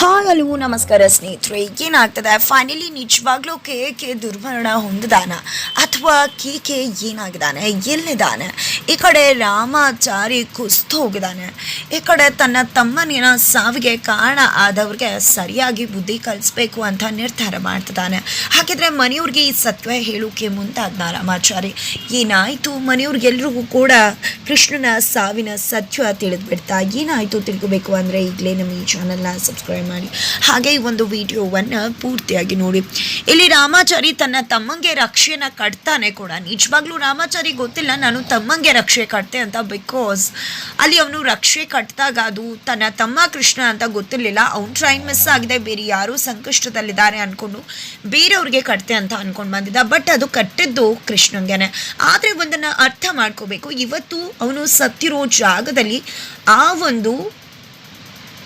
Hi ಅಲ್ಲೂ ನಮಸ್ಕಾರ ಸ್ನೇಹಿತರೆ, ಏನಾಗ್ತದೆ? ಫೈನಲಿ ನಿಜವಾಗ್ಲೂ ಕೆ ಕೆ ದುರ್ಮರಣ ಹೊಂದಿದಾನ? ಅಥವಾ ಕೆ ಕೆ ಏನಾಗಿದ್ದಾನೆ ಎಲ್ಲಿದ್ದಾನೆ ಈ ಕಡೆ ರಾಮಾಚಾರಿ ಕುಸ್ತು ಹೋಗಿದ್ದಾನೆ ಈ ಕಡೆ ತನ್ನ ತಮ್ಮನಿನ ಸಾವಿಗೆ ಕಾರಣ ಆದವ್ರಿಗೆ ಸರಿಯಾಗಿ ಬುದ್ಧಿ ಕಲಿಸ್ಬೇಕು ಅಂತ ನಿರ್ಧಾರ ಮಾಡ್ತಿದ್ದಾನೆ ಹಾಗಿದ್ರೆ ಮನೆಯವ್ರಿಗೆ ಈ ಸತ್ವ ಹೇಳೋಕೆ ಮುಂದಾದ್ನ ರಾಮಾಚಾರಿ. ಏನಾಯಿತು? ಮನೆಯವ್ರಿಗೆಲ್ರಿಗೂ ಕೂಡ ಕೃಷ್ಣನ ಸಾವಿನ ಸತ್ಯ ತಿಳಿದ್ಬಿಡ್ತಾ ಏನಾಯಿತು ತಿಳ್ಕೊಬೇಕು ಅಂದರೆ ಈಗಲೇ ನಮ್ಮ ಈ ಚಾನಲ್ನ ಸಬ್ಸ್ಕ್ರೈಬ್ ಮಾಡಿ. ಹಾಗೆ ಈ ಒಂದು ವಿಡಿಯೋವನ್ನು ಪೂರ್ತಿಯಾಗಿ ನೋಡಿ. ಇಲ್ಲಿ ರಾಮಾಚಾರಿ ತನ್ನ ತಮ್ಮಂಗೆ ರಕ್ಷೆನ ಕಟ್ತಾನೆ ಕೂಡ. ನಿಜವಾಗ್ಲೂ ರಾಮಾಚಾರಿ ಗೊತ್ತಿಲ್ಲ ನಾನು ತಮ್ಮಂಗೆ ರಕ್ಷೆ ಕಟ್ತೆ ಅಂತ ಬಿಕಾಸ್ ಅಲ್ಲಿ ಅವನು ರಕ್ಷೆ ಕಟ್ಟಿದಾಗ ಅದು ತನ್ನ ತಮ್ಮ ಕೃಷ್ಣ ಅಂತ ಗೊತ್ತಿರಲಿಲ್ಲ. ಅವ್ನು ಟ್ರೈನ್ ಮಿಸ್ ಆಗಿದೆ. ಬೇರೆ ಯಾರೂ ಸಂಕಷ್ಟದಲ್ಲಿದ್ದಾರೆ ಅಂದ್ಕೊಂಡು ಬೇರೆಯವ್ರಿಗೆ ಕಟ್ತೆ ಅಂತ ಅಂದ್ಕೊಂಡು ಬಂದಿದ್ದ. ಬಟ್ ಅದು ಕಟ್ಟಿದ್ದು ಕೃಷ್ಣಂಗೆನೆ. ಆದರೆ ಒಂದನ್ನು ಅರ್ಥ ಮಾಡ್ಕೋಬೇಕು. ಇವತ್ತು ಅವನು ಸತ್ತಿರೋ ಜಾಗದಲ್ಲಿ ಆ ಒಂದು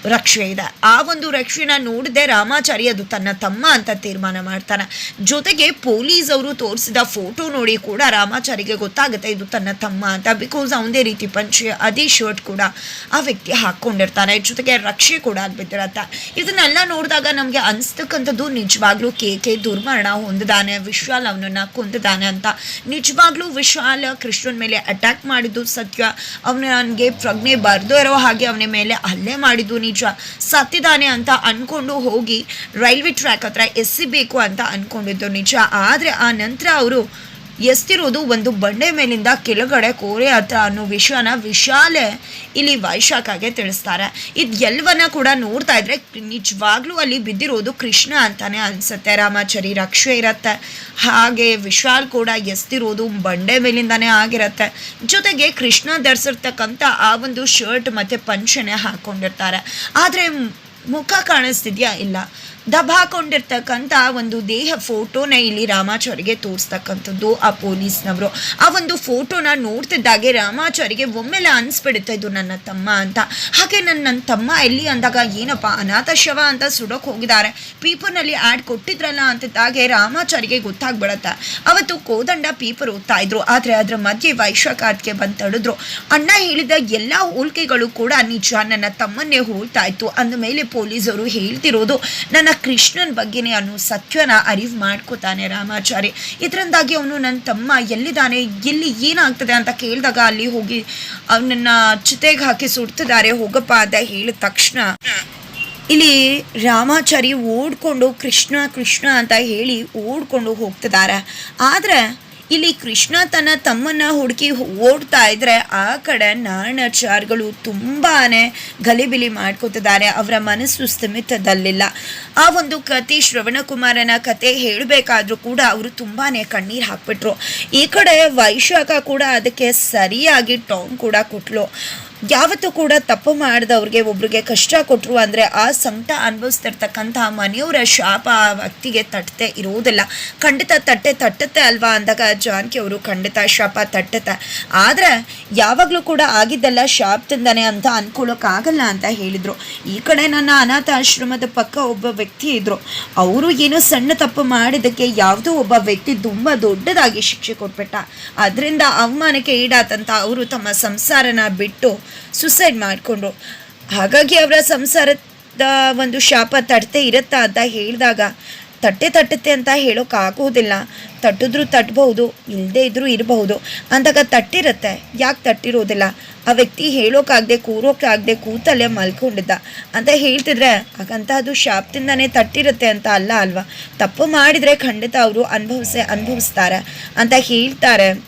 ರಕ್ಷೆ ಇದೆ. ಆ ಒಂದು ರಕ್ಷೆನ ನೋಡಿದೆ ರಾಮಾಚಾರಿ ಅದು ತನ್ನ ತಮ್ಮ ಅಂತ ತೀರ್ಮಾನ ಮಾಡ್ತಾನೆ. ಜೊತೆಗೆ ಪೊಲೀಸ್ ಅವರು ತೋರಿಸಿದ ಫೋಟೋ ನೋಡಿ ಕೂಡ ರಾಮಾಚಾರಿಗೆ ಗೊತ್ತಾಗುತ್ತೆ ಇದು ತನ್ನ ತಮ್ಮ ಅಂತ. ಬಿಕಾಸ್ ಅವನದೇ ರೀತಿ ಪಂಚೆ, ಅದೇ ಶರ್ಟ್ ಕೂಡ ಆ ವ್ಯಕ್ತಿ ಹಾಕ್ಕೊಂಡಿರ್ತಾನೆ. ಜೊತೆಗೆ ರಕ್ಷೆ ಕೂಡ ಬಿದ್ದಿರತ್ತೆ ಇದನ್ನೆಲ್ಲ ನೋಡಿದಾಗ ನಮಗೆ ಅನಿಸ್ತಕ್ಕಂಥದ್ದು ನಿಜವಾಗ್ಲೂ ಕೆ ಕೆ ದುರ್ಮರಣ ಹೊಂದಿದಾನೆ, ವಿಶಾಲ್ ಅವನನ್ನು ಕೊಂದಿದ್ದಾನೆ ಅಂತ. ನಿಜವಾಗ್ಲೂ ವಿಶಾಲ್ ಕೃಷ್ಣನ ಮೇಲೆ ಅಟ್ಯಾಕ್ ಮಾಡಿದ್ದು ಸತ್ಯ. ಅವನಿಗೆ ಪ್ರಜ್ಞೆ ಬರ್ದೋ ಇರೋ ಹಾಗೆ ಅವನ ಮೇಲೆ ಹಲ್ಲೆ ಮಾಡಿದ್ದು ನಿಜ. ಸತ್ತಿದ್ದಾನೆ ಅಂತ ಅನ್ಕೊಂಡು ಹೋಗಿ ರೈಲ್ವೆ ಟ್ರ್ಯಾಕ್ ಹತ್ರ ಎಸಿಬೇಕು ಅಂತ ಅನ್ಕೊಂಡಿದ್ದು ನಿಜ. ಆದರೆ ಆ ನಂತರ ಅವರು ಎಸ್ತಿರೋದು ಒಂದು ಬಂಡೆ ಮೇಲಿಂದ ಕೆಳಗಡೆ ಕೋರೆ ಹತ್ರ ಅನ್ನೋ ವಿಷಯನ ವಿಶಾಲೆ ಇಲ್ಲಿ ವೈಶಾಖಾಗೆ ತಿಳಿಸ್ತಾರೆ. ಇದು ಎಲ್ಲವನ್ನ ಕೂಡ ನೋಡ್ತಾ ಇದ್ರೆ ನಿಜವಾಗ್ಲೂ ಅಲ್ಲಿ ಬಿದ್ದಿರೋದು ಕೃಷ್ಣ ಅಂತಾನೆ ಅನ್ಸುತ್ತೆ. ರಾಮಾಚಾರಿ ರಕ್ಷೆ ಇರತ್ತೆ. ಹಾಗೆ ವಿಶಾಲ್ ಕೂಡ ಎಸ್ತಿರೋದು ಬಂಡೆ ಮೇಲಿಂದಾನೇ ಆಗಿರತ್ತೆ. ಜೊತೆಗೆ ಕೃಷ್ಣ ಧರಿಸಿರ್ತಕ್ಕಂಥ ಆ ಒಂದು ಶರ್ಟ್ ಮತ್ತೆ ಪಂಚನೆ ಹಾಕೊಂಡಿರ್ತಾರೆ. ಆದರೆ ಮುಖ ಕಾಣಿಸ್ತಿದ್ಯಾ? ಇಲ್ಲ. ದಬಾಕೊಂಡಿರ್ತಕ್ಕಂಥ ಒಂದು ದೇಹ ಫೋಟೋನ ಇಲ್ಲಿ ರಾಮಾಚಾರಿಗೆ ತೋರಿಸ್ತಕ್ಕಂಥದ್ದು ಆ ಪೊಲೀಸ್ನವರು. ಆ ಒಂದು ಫೋಟೋನ ನೋಡ್ತಿದ್ದಾಗೆ ರಾಮಾಚಾರಿಗೆ ಒಮ್ಮೆಲೆ ಅನಿಸ್ಬಿಡುತ್ತೆ, ಇದು ನನ್ನ ತಮ್ಮ ಅಂತ. ಹಾಗೆ ನನ್ನ ನನ್ನ ತಮ್ಮ ಎಲ್ಲಿ ಅಂದಾಗ, ಏನಪ್ಪ, ಅನಾಥ ಶವ ಅಂತ ಸುಡೋಕೆ ಹೋಗಿದ್ದಾರೆ. ಪೀಪರ್ನಲ್ಲಿ ಆ್ಯಡ್ ಕೊಟ್ಟಿದ್ರಲ್ಲ ಅಂತಿದ್ದಾಗೆ ರಾಮಾಚಾರಿಗೆ ಗೊತ್ತಾಗ್ಬಿಡತ್ತೆ. ಅವತ್ತು ಕೋದಂಡ ಪೀಪರ್ ಓದ್ತಾ ಇದ್ರು. ಆದರೆ ಅದರ ಮಧ್ಯೆ ವೈಶ್ವಕಾರ್ತಿಗೆ ಬಂದು ತಡೆದ್ರು ಅಣ್ಣ ಹೇಳಿದ ಎಲ್ಲ ಹೋಲ್ಕೆಗಳು ಕೂಡ ನಿಜ. ನನ್ನ ತಮ್ಮನ್ನೇ ಹೋಲ್ತಾ ಇತ್ತು. ಅಂದಮೇಲೆ ಪೊಲೀಸರು ಹೇಳ್ತಿರೋದು, ನನ್ನ ಕೃಷ್ಣನ ಬಗ್ಗೆನೇ ಅನ್ನೋ ಸತ್ಯನ ಅರಿವು ಮಾಡ್ಕೋತಾನೆ ರಾಮಾಚಾರಿ. ಇದರಿಂದಾಗಿ ಅವನು ನನ್ನ ತಮ್ಮ ಎಲ್ಲಿದ್ದಾನೆ, ಎಲ್ಲಿ ಏನಾಗ್ತದೆ ಅಂತ ಕೇಳಿದಾಗ ಅಲ್ಲಿ ಹೋಗಿ ಅವನನ್ನ ಚಿತೆಗೆ ಹಾಕಿ ಸುಡ್ತಿದ್ದಾರೆ, ಹೋಗಪ್ಪ ಅಂತ ಹೇಳಿದ ತಕ್ಷಣ ಇಲ್ಲಿ ರಾಮಾಚಾರಿ ಓಡ್ಕೊಂಡು ಕೃಷ್ಣ ಕೃಷ್ಣ ಅಂತ ಹೇಳಿ ಓಡ್ಕೊಂಡು ಹೋಗ್ತಿದ್ದಾರೆ. ಆದರೆ ಇಲ್ಲಿ ಕೃಷ್ಣ ತನ್ನ ತಮ್ಮನ್ನ ಹುಡುಕಿ ಓಡ್ತಾ ಇದ್ರೆ ಆ ಕಡೆ ನಾರಾಯಣಾಚಾರ್ಯಗಳು ತುಂಬಾನೇ ಗಲಿಬಿಲಿ ಮಾಡ್ಕೋತಿದ್ದಾರೆ. ಅವರ ಮನಸ್ಸು ಸ್ಥಿಮಿತದಲ್ಲಿಲ್ಲ. ಆ ಒಂದು ಕತೆ ಶ್ರವಣಕುಮಾರನ ಕತೆ ಹೇಳಬೇಕಾದ್ರೂ ಕೂಡ ಅವರು ತುಂಬಾನೇ ಕಣ್ಣೀರು ಹಾಕ್ಬಿಟ್ರು. ಈ ಕಡೆ ವೈಶಾಖ ಕೂಡ ಅದಕ್ಕೆ ಸರಿಯಾಗಿ ಟಾಂಗ್ ಕೂಡ ಕೊಟ್ಲು. ಯಾವತ್ತೂ ಕೂಡ ತಪ್ಪು ಮಾಡಿದವ್ರಿಗೆ ಒಬ್ರಿಗೆ ಕಷ್ಟ ಕೊಟ್ಟರು ಅಂದರೆ ಆ ಸಂಕಟ ಅನುಭವಿಸ್ತಿರ್ತಕ್ಕಂಥ ಮನೆಯವರ ಶಾಪ ಆ ವ್ಯಕ್ತಿಗೆ ತಟ್ಟತೆ ಇರುವುದಿಲ್ಲ. ಖಂಡಿತ ತಟ್ಟೆ ತಟ್ಟತ್ತೆ ಅಲ್ವಾ ಅಂದಾಗ ಜಾನಕಿ ಅವರು ಖಂಡಿತ ಶಾಪ ತಟ್ಟತ್ತೆ. ಆದರೆ ಯಾವಾಗಲೂ ಕೂಡ ಆಗಿದ್ದೆಲ್ಲ ಶಾಪದಿಂದನೇ ಅಂತ ಅನ್ಕೊಳ್ಳೋಕ್ಕಾಗಲ್ಲ ಅಂತ ಹೇಳಿದರು. ಈ ಕಡೆ ನನ್ನ ಅನಾಥ ಆಶ್ರಮದ ಪಕ್ಕ ಒಬ್ಬ ವ್ಯಕ್ತಿ ಇದ್ದರು ಅವರು ಏನೋ ಸಣ್ಣ ತಪ್ಪು ಮಾಡಿದ್ದಕ್ಕೆ ಯಾವುದೋ ಒಬ್ಬ ವ್ಯಕ್ತಿ ತುಂಬ ದೊಡ್ಡದಾಗಿ ಶಿಕ್ಷೆ ಕೊಟ್ಬಿಟ್ಟ. ಅದರಿಂದ ಅವಮಾನಕ್ಕೆ ಈಡಾತಂತ ಅವರು ತಮ್ಮ ಸಂಸಾರನ ಬಿಟ್ಟು ಸುಸೈಡ್ ಮಾಡಿಕೊಂಡ್ರು. ಹಾಗಾಗಿ ಅವರ ಸಂಸಾರದ ಒಂದು ಶಾಪ ತಟ್ಟೆ ಇರುತ್ತಾ ಅಂತ ಹೇಳಿದಾಗ, ತಟ್ಟೆ ತಟ್ಟುತ್ತೆ ಅಂತ ಹೇಳೋಕ್ಕಾಗೋದಿಲ್ಲ ತಟ್ಟಿದ್ರು ತಟ್ಟಬಹುದು ಇಲ್ಲದೆ ಇದ್ರೂ ಇರಬಹುದು. ಅಂದಾಗ ತಟ್ಟಿರುತ್ತೆ. ಯಾಕೆ ತಟ್ಟಿರೋದಿಲ್ಲ? ಆ ವ್ಯಕ್ತಿ ಹೇಳೋಕ್ಕಾಗದೆ ಕೂರೋಕ್ಕಾಗದೆ ಕೂತಲ್ಲೇ ಮಲ್ಕೊಂಡಿದ್ದ. ಅಂತ ಹೇಳ್ತಿದ್ರೆ ಹಾಗಂತ ಅದು ಶಾಪದಿಂದನೇ ತಟ್ಟಿರುತ್ತೆ ಅಂತ ಅಲ್ಲ ಅಲ್ವಾ? ತಪ್ಪು ಮಾಡಿದರೆ ಖಂಡಿತ ಅವರು ಅನುಭವಿಸೇ, ಅನುಭವಿಸ್ತಾರೆ. ಅಂತ ಹೇಳ್ತಾರೆ.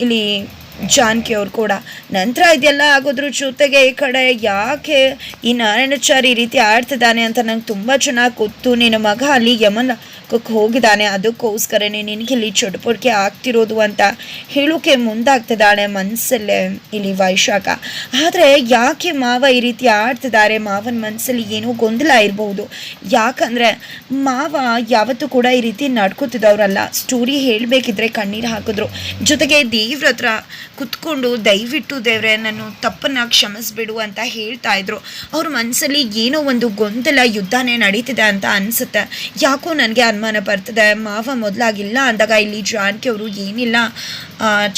ಇಲ್ಲಿ ಜಾನಕಿ ಅವ್ರು ಕೂಡ. ನಂತರ ಇದೆಲ್ಲ ಆಗೋದ್ರ ಜೊತೆಗೆ ಈ ಕಡೆ ಯಾಕೆ ಈ ನಾರಾಯಣಾಚಾರಿ ಈ ರೀತಿ ಆಡ್ತಿದ್ದಾನೆ ಅಂತ ನಂಗೆ ತುಂಬ ಚೆನ್ನಾಗಿ ಗೊತ್ತು. ನಿನ್ನ ಮಗ ಅಲ್ಲಿ ಯಮನ ಹೋಗಿದ್ದಾನೆ. ಅದಕ್ಕೋಸ್ಕರನೇ ನಿನಗೆ ಇಲ್ಲಿ ಚಟುವಟಿಕೆ ಆಗ್ತಿರೋದು ಅಂತ ಹೇಳೋಕೆ ಮುಂದಾಗ್ತಿದ್ದಾಳೆ ಮನಸ್ಸಲ್ಲೇ ಇಲ್ಲಿ ವೈಶಾಖ. ಆದರೆ ಯಾಕೆ ಮಾವ ಈ ರೀತಿ ಆಡ್ತಿದ್ದಾರೆ? ಮಾವನ ಮನಸ್ಸಲ್ಲಿ ಏನೋ ಗೊಂದಲ ಇರಬಹುದು. ಯಾಕಂದರೆ ಮಾವ ಯಾವತ್ತೂ ಕೂಡ ಈ ರೀತಿ ನಡ್ಕೋತಿದ್ದವ್ರಲ್ಲ. ಸ್ಟೋರಿ ಹೇಳಬೇಕಿದ್ರೆ ಕಣ್ಣೀರು ಹಾಕಿದ್ರು. ಜೊತೆಗೆ ದೇವ್ರ ಹತ್ರ ಕುತ್ಕೊಂಡು ದಯವಿಟ್ಟು ದೇವ್ರೆ ನಾನು ತಪ್ಪನ್ನ ಕ್ಷಮಿಸ್ಬಿಡು ಅಂತ ಹೇಳ್ತಾ ಇದ್ರು. ಅವ್ರ ಮನಸ್ಸಲ್ಲಿ ಏನೋ ಒಂದು ಗೊಂದಲ ಯುದ್ಧನೇ ನಡೀತಿದೆ ಅಂತ ಅನಿಸುತ್ತೆ. ಯಾಕೋ ನನಗೆ ಅನುಮಾನ ಬರ್ತದೆ. ಮಾವ ಮೊದಲಾಗಿಲ್ಲ ಅಂದಾಗ ಇಲ್ಲಿ ಜಾನ್ಕಿ ಅವರು ಏನಿಲ್ಲ.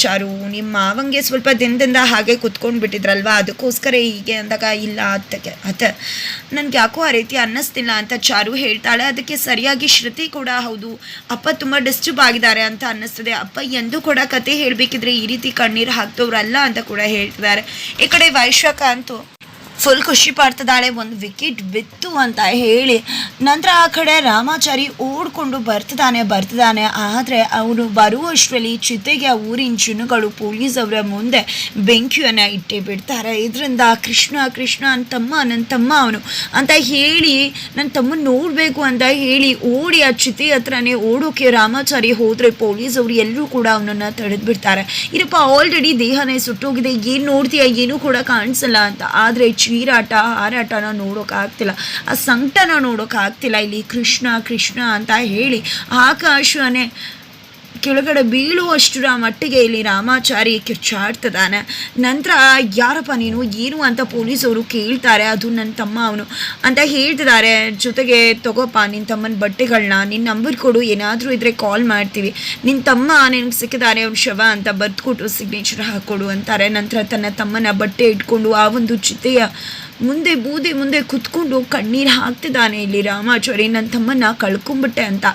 ಚಾರು ನಿಮ್ಮ ಮಾವಂಗೆ ಸ್ವಲ್ಪ ದಿನದಿಂದ ಹಾಗೆ ಕುತ್ಕೊಂಡು ಬಿಟ್ಟಿದ್ರಲ್ವಾ? ಅದಕ್ಕೋಸ್ಕರ ಹೀಗೆ ಅಂದಾಗ ಇಲ್ಲ ಅತ್ತಗೆ ಅತ್ತೆ ನನಗೆ ಯಾಕೋ ಆ ರೀತಿ ಅನ್ನಿಸ್ತಿಲ್ಲ ಅಂತ ಚಾರು ಹೇಳ್ತಾಳೆ. ಅದಕ್ಕೆ ಸರಿಯಾಗಿ ಶ್ರುತಿ ಕೂಡ ಹೌದು. ಅಪ್ಪ ತುಂಬ ಡಿಸ್ಟರ್ಬ್ ಆಗಿದ್ದಾರೆ ಅಂತ ಅನ್ನಿಸ್ತದೆ. ಅಪ್ಪ ಎಂದೂ ಕೂಡ ಕತೆ ಹೇಳಬೇಕಿದ್ರೆ ಈ ರೀತಿ ಕಣ್ಣೀರು ಹಾಕ್ದವ್ರಲ್ಲ ಅಂತ ಕೂಡ ಹೇಳ್ತಿದ್ದಾರೆ. ಈ ಕಡೆ ವೈಶ್ವಕ ಅಂತೂ ಫುಲ್ ಖುಷಿ ಪಡ್ತಿದ್ದಾಳೆ, ಒಂದು ವಿಕೆಟ್ ಬಿತ್ತು ಅಂತ ಹೇಳಿ. ನಂತರ ಆ ಕಡೆ ರಾಮಾಚಾರಿ ಓಡ್ಕೊಂಡು ಬರ್ತಿದ್ದಾನೆ ಬರ್ತಿದ್ದಾನೆ. ಆದರೆ ಅವನು ಬರುವಷ್ಟರಲ್ಲಿ ಚಿತೆಗೆ ಆ ಊರಿನ ಜನಗಳು ಪೊಲೀಸ್ ಅವರ ಮುಂದೆ ಬೆಂಕಿಯನ್ನು ಇಟ್ಟೇ ಬಿಡ್ತಾರೆ. ಇದರಿಂದ ಕೃಷ್ಣ ಕೃಷ್ಣ ನನ್ನ ತಮ್ಮ ನನ್ನ ತಮ್ಮ ಅವನು ಅಂತ ಹೇಳಿ ನನ್ನ ತಮ್ಮ ನೋಡಬೇಕು ಅಂತ ಹೇಳಿ ಓಡಿ ಆ ಚಿತೆ ಹತ್ರನೇ ಓಡೋಕೆ ರಾಮಾಚಾರಿ ಹೋದರೆ ಪೊಲೀಸ್ ಅವರು ಎಲ್ಲರೂ ಕೂಡ ಅವನನ್ನು ತಡೆದು ಬಿಡ್ತಾರೆ ಇರಪ್ಪ ಆಲ್ರೆಡಿ ದೇಹನೇ ಸುಟ್ಟೋಗಿದೆ. ಏನು ನೋಡ್ತೀಯ? ಏನೂ ಕೂಡ ಕಾಣಿಸಲ್ಲ ಅಂತ. ಆದರೆ ಚೀರಾಟ ಹಾರಾಟನ ನೋಡೋಕ್ಕಾಗ್ತಿಲ್ಲ ಆ ಸಂಕಟನ ನೋಡೋಕ್ಕಾಗ್ತಿಲ್ಲ ಇಲ್ಲಿ ಕೃಷ್ಣ ಕೃಷ್ಣ ಅಂತ ಹೇಳಿ ಆಕಾಶನೇ ಕೆಳಗಡೆ ಬೀಳುವಷ್ಟರ ಮಟ್ಟಿಗೆ ಇಲ್ಲಿ ರಾಮಾಚಾರಿ ಕಿರ್ಚಾಡ್ತಿದ್ದಾನೆ ನಂತರ, ಯಾರಪ್ಪ ನೀನು? ಏನು? ಅಂತ ಪೊಲೀಸವರು ಕೇಳ್ತಾರೆ. ಅದು ನನ್ನ ತಮ್ಮ ಅವನು. ಅಂತ ಹೇಳ್ತಿದ್ದಾರೆ. ಜೊತೆಗೆ, ತಗೋಪ್ಪ ನಿನ್ನ ತಮ್ಮನ ಬಟ್ಟೆಗಳನ್ನ ನಿನ್ನ ನಂಬರ್ ಕೊಡು. ಏನಾದರೂ ಇದ್ರೆ ಕಾಲ್ ಮಾಡ್ತೀವಿ. ನಿನ್ನ ತಮ್ಮ ನಿನಗೆ ಸಿಕ್ಕಿದ್ದಾರೆ ಅವ್ನ ಶವ ಅಂತ ಬರೆದುಕೊಟ್ಟು ಸಿಗ್ನೇಚರ್ ಹಾಕ್ಕೊಡು ಅಂತಾರೆ. ನಂತರ ತನ್ನ ತಮ್ಮನ ಬಟ್ಟೆ ಇಟ್ಕೊಂಡು ಆ ಒಂದು ಚಿತೆಯ ಮುಂದೆ ಬೂದಿ ಮುಂದೆ ಕುತ್ಕೊಂಡು ಕಣ್ಣೀರು ಹಾಕ್ತಿದ್ದಾನೆ ಇಲ್ಲಿ ರಾಮಾಚಾರಿ. ನನ್ನ ತಮ್ಮನ್ನ ಕಳ್ಕೊಂಬಿಟ್ಟೆ ಅಂತ.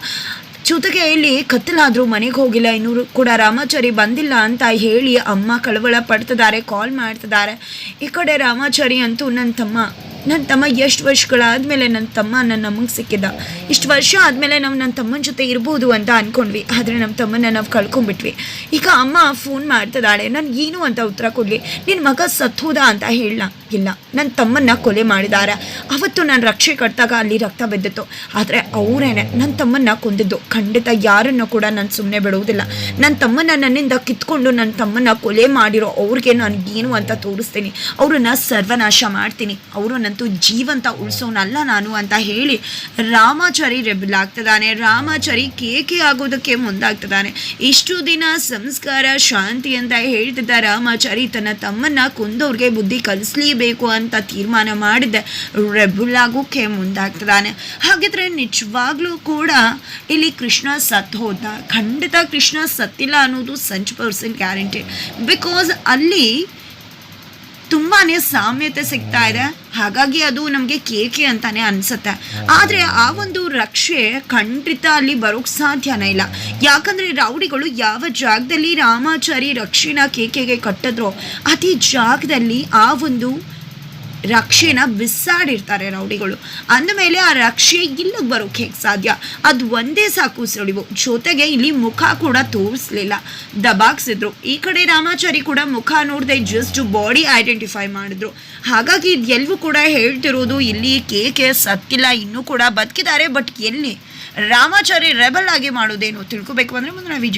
ಜೊತೆಗೆ ಇಲ್ಲಿ ಕತ್ತಲಾದರೂ ಮನೆಗೆ ಹೋಗಿಲ್ಲ. ಇನ್ನೂ ಕೂಡ ರಾಮಾಚಾರಿ ಬಂದಿಲ್ಲ ಅಂತ ಹೇಳಿ ಅಮ್ಮ ಕಳವಳ ಪಡ್ತಿದ್ದಾರೆ ಕಾಲ್ ಮಾಡ್ತಿದ್ದಾರೆ. ಈ ಕಡೆ ರಾಮಾಚಾರಿ ಅಂತೂ ನನ್ನ ತಮ್ಮ ನನ್ನ ತಮ್ಮ ಎಷ್ಟು ವರ್ಷಗಳಾದಮೇಲೆ ನನ್ನ ತಮ್ಮ ನನ್ನ ನಮಗೆ ಸಿಕ್ಕಿದ್ದ ಇಷ್ಟು ವರ್ಷ ಆದಮೇಲೆ ನಾವು ನನ್ನ ತಮ್ಮನ ಜೊತೆ ಇರ್ಬೋದು ಅಂತ ಅಂದ್ಕೊಂಡ್ವಿ ಆದರೆ ನಮ್ಮ ತಮ್ಮನ ನಾವು ಕಳ್ಕೊಂಬಿಟ್ವಿ ಈಗ ಅಮ್ಮ ಫೋನ್ ಮಾಡ್ತಿದ್ದಾಳೆ. ನಾನು ಏನು ಅಂತ ಉತ್ತರ ಕೊಡಲಿ? ನಿನ್ನ ಮಗ ಸತ್ತೋದ ಅಂತ ಹೇಳ ಇಲ್ಲ. ನನ್ನ ತಮ್ಮನ್ನ ಕೊಲೆ ಮಾಡಿದ್ದಾರೆ ಅವತ್ತು ನಾನು ರಕ್ಷೆ ಕಟ್ಟಿದಾಗ ಅಲ್ಲಿ ರಕ್ತ ಬಿದ್ದಿತ್ತು. ಆದರೆ ಅವರೇನೆ ನನ್ನ ತಮ್ಮನ್ನ ಕೊಂದಿದ್ದು. ಖಂಡಿತ ಯಾರನ್ನು ಕೂಡ ನಾನು ಸುಮ್ಮನೆ ಬಿಡುವುದಿಲ್ಲ. ನನ್ನ ತಮ್ಮನ್ನ ನನ್ನಿಂದ ಕಿತ್ಕೊಂಡು ನನ್ನ ತಮ್ಮನ್ನ ಕೊಲೆ ಮಾಡಿರೋ ಅವ್ರಿಗೆ ನಾನು ಏನು ಅಂತ ತೋರಿಸ್ತೀನಿ. ಅವರನ್ನ ಸರ್ವನಾಶ ಮಾಡ್ತೀನಿ. ಅವರು ನಂತೂ ಜೀವಂತ ಉಳಿಸೋನಲ್ಲ ನಾನು ಅಂತ ಹೇಳಿ ರಾಮಾಚಾರಿ ರೆಬಲ್ ಆಗ್ತದಾನೆ ರಾಮಾಚಾರಿ ಕೇಕೆ ಆಗೋದಕ್ಕೆ ಮುಂದಾಗ್ತದಾನೆ ಇಷ್ಟು ದಿನ ಸಂಸ್ಕಾರ, ಶಾಂತಿ ಅಂತ ಹೇಳ್ತಿದ್ದ ರಾಮಾಚಾರಿ ತನ್ನ ತಮ್ಮನ್ನ ಕೊಂದವ್ರಿಗೆ ಬುದ್ಧಿ ಕಲಿಸ್ಲೇಬೇಕು ಅಂತ ತೀರ್ಮಾನ ಮಾಡಿದೆ. ರೆಬಲ್ ಆಗೋಕೆ ಮುಂದಾಗ್ತದಾನೆ ಹಾಗಿದ್ರೆ ನಿಜವಾಗ್ಲೂ ಕೂಡ ಇಲ್ಲಿ ಕೃಷ್ಣ ಸತ್ ಹೋದ? ಖಂಡಿತ ಕೃಷ್ಣ ಸತ್ತಿಲ್ಲ ಅನ್ನೋದು ಸಂಚ್ ಪರ್ಸೆಂಟ್ ಗ್ಯಾರಂಟಿ ಬಿಕಾಸ್ ಅಲ್ಲಿ ತುಂಬಾನೇ ಸಾಮ್ಯತೆ ಸಿಗ್ತಾ ಇದೆ. ಹಾಗಾಗಿ ಅದು ನಮಗೆ ಕೇಕೆ ಅಂತಾನೆ ಅನ್ಸುತ್ತೆ. ಆದರೆ ಆ ಒಂದು ರಕ್ಷೆ ಖಂಡಿತ ಅಲ್ಲಿ ಬರೋಕ್ ಸಾಧ್ಯನೇ ಇಲ್ಲ. ಯಾಕಂದ್ರೆ ರೌಡಿಗಳು ಯಾವ ಜಾಗದಲ್ಲಿ ರಾಮಾಚಾರಿ ರಕ್ಷೆನ ಕೇಕೆಗೆ ಕಟ್ಟಿದ್ರೋ ಅತಿ ಜಾಗದಲ್ಲಿ ಆ ಒಂದು ರಕ್ಷೆನ ಬಿಸಾಡಿರ್ತಾರೆ ರೌಡಿಗಳು. ಅಂದಮೇಲೆ ಆ ರಕ್ಷೆ ಇಲ್ಲಿಗೆ ಬರೋಕೆ ಹೇಗೆ ಸಾಧ್ಯ? ಅದು ಒಂದೇ ಸಾಕು ಸುಳಿವು. ಜೊತೆಗೆ ಇಲ್ಲಿ ಮುಖ ಕೂಡ ತೋರಿಸ್ಲಿಲ್ಲ. ದಬಾಕ್ಸಿದ್ರು. ಈ ಕಡೆ ರಾಮಾಚಾರಿ ಕೂಡ ಮುಖ ನೋಡದೆ ಜಸ್ಟ್ ಬಾಡಿ ಐಡೆಂಟಿಫೈ ಮಾಡಿದ್ರು. ಹಾಗಾಗಿ ಎಲ್ಲವೂ ಕೂಡ ಹೇಳ್ತಿರೋದು ಇಲ್ಲಿ ಕೇಕೆ ಸತ್ತಿಲ್ಲ ಇನ್ನೂ ಕೂಡ ಬದುಕಿದ್ದಾರೆ ಬಟ್ ಎಲ್ಲಿ? ರಾಮಾಚಾರಿ ರೆಬಲ್ ಆಗಿ ಮಾಡೋದೇನು ತಿಳ್ಕೊಬೇಕು ಅಂದ್ರೆ ನಾವು ವಿಜು